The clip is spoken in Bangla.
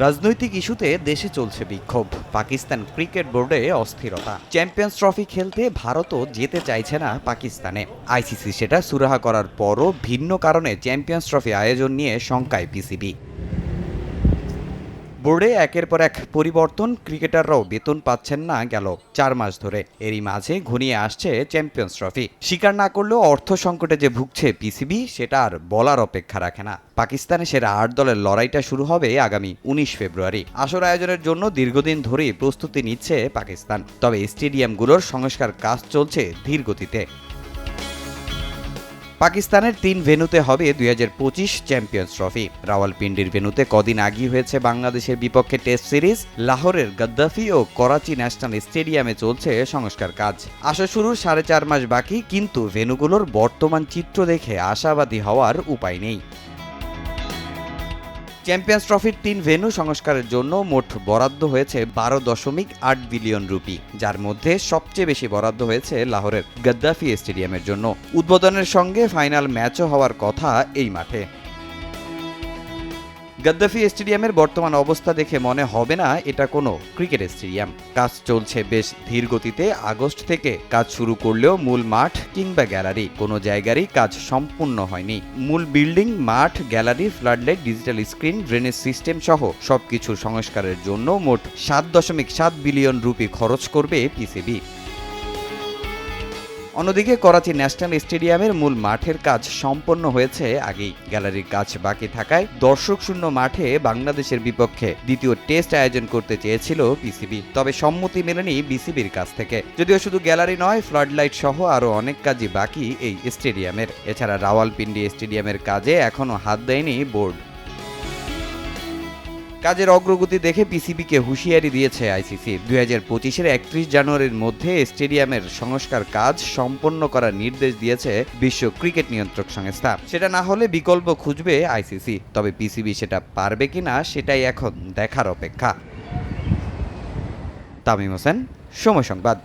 রাজনৈতিক ইস্যুতে দেশে চলছে বিক্ষোভ। পাকিস্তান ক্রিকেট বোর্ডে অস্থিরতা। চ্যাম্পিয়ন্স ট্রফি খেলতে ভারতও যেতে চাইছে না পাকিস্তানে। আইসিসি সেটা সুরাহা করার পরও ভিন্ন কারণে চ্যাম্পিয়ন্স ট্রফি আয়োজন নিয়ে শঙ্কায় পিসিবি বোর্ডে একের পর এক পরিবর্তন, ক্রিকেটাররাও বেতন পাচ্ছেন না গেল চার মাস ধরে। এরই মাঝে ঘনিয়ে আসছে চ্যাম্পিয়ন্স ট্রফি। স্বীকার না করলেও অর্থ সংকটে যে ভুগছে পিসিবি, সেটা আর বলার অপেক্ষা রাখে না। পাকিস্তানে সেরা আট দলের লড়াইটা শুরু হবে আগামী উনিশ ফেব্রুয়ারি। আসর আয়োজনের জন্য দীর্ঘদিন ধরেই প্রস্তুতি নিচ্ছে পাকিস্তান। তবে স্টেডিয়ামগুলোর সংস্কার কাজ চলছে ধীর গতিতে পাকিস্তানের তিন ভেনুতে হবে দুই হাজার পঁচিশ চ্যাম্পিয়ন্স ট্রফি। রাওয়ালপিন্ডির ভেনুতে কদিন আগেই হয়েছে বাংলাদেশের বিপক্ষে টেস্ট সিরিজ। লাহোরের গদ্দাফি ও করাচি ন্যাশনাল স্টেডিয়ামে চলছে সংস্কার কাজ। আসা শুরু সাড়ে চার মাস বাকি, কিন্তু ভেনুগুলোর বর্তমান চিত্র দেখে আশাবাদী হওয়ার উপায় নেই। চ্যাম্পিয়ন্স ট্রফির তিন ভেন্যু সংস্কারের জন্য মোট বরাদ্দ হয়েছে বারো দশমিক আট বিলিয়ন রুপি, যার মধ্যে সবচেয়ে বেশি বরাদ্দ হয়েছে লাহোরের গদ্দাফি স্টেডিয়ামের জন্য। উদ্বোধনের সঙ্গে ফাইনাল ম্যাচও হওয়ার কথা এই মাঠে। গদ্দাফি স্টেডিয়ামের বর্তমান অবস্থা দেখে মনে হবে না এটা কোনো ক্রিকেট স্টেডিয়াম। কাজ চলছে বেশ ধীর গতিতে আগস্ট থেকে কাজ শুরু করলেও মূল মাঠ কিংবা গ্যালারি, কোনো জায়গারই কাজ সম্পূর্ণ হয়নি। মূল বিল্ডিং, মাঠ, gallery, floodlight, digital screen, drainage system সহ সবকিছুর সংস্কারের জন্য মোট সাত দশমিক সাত বিলিয়ন রুপি খরচ করবে পিসিবি। অন্যদিকে করাচি ন্যাশনাল স্টেডিয়ামের মূল মাঠের কাজ সম্পন্ন হয়েছে আগেই। গ্যালারির কাজ বাকি থাকায় দর্শক শূন্য মাঠে বাংলাদেশের বিপক্ষে দ্বিতীয় টেস্ট আয়োজন করতে চেয়েছিল পিসিবি তবে সম্মতি মেলেনি বিসিবির কাছ থেকে। যদিও শুধু গ্যালারি নয়, ফ্লাডলাইট সহ আরও অনেক কাজই বাকি এই স্টেডিয়ামের। এছাড়া রাওয়ালপিন্ডি স্টেডিয়ামের কাজে এখনও হাত দেয়নি বোর্ড। কাজের অগ্রগতি দেখে পিসিবিকে হুঁশিয়ারি দিয়েছে আইসিসি। দুই হাজার পঁচিশের একত্রিশ জানুয়ারির মধ্যে স্টেডিয়ামের সংস্কার কাজ সম্পন্ন করার নির্দেশ দিয়েছে বিশ্ব ক্রিকেট নিয়ন্ত্রক সংস্থা। সেটা না হলে বিকল্প খুঁজবে আইসিসি। তবে পিসিবি সেটা পারবে কিনা সেটাই এখন দেখার অপেক্ষা। তামিম হোসেন, সময় সংবাদ।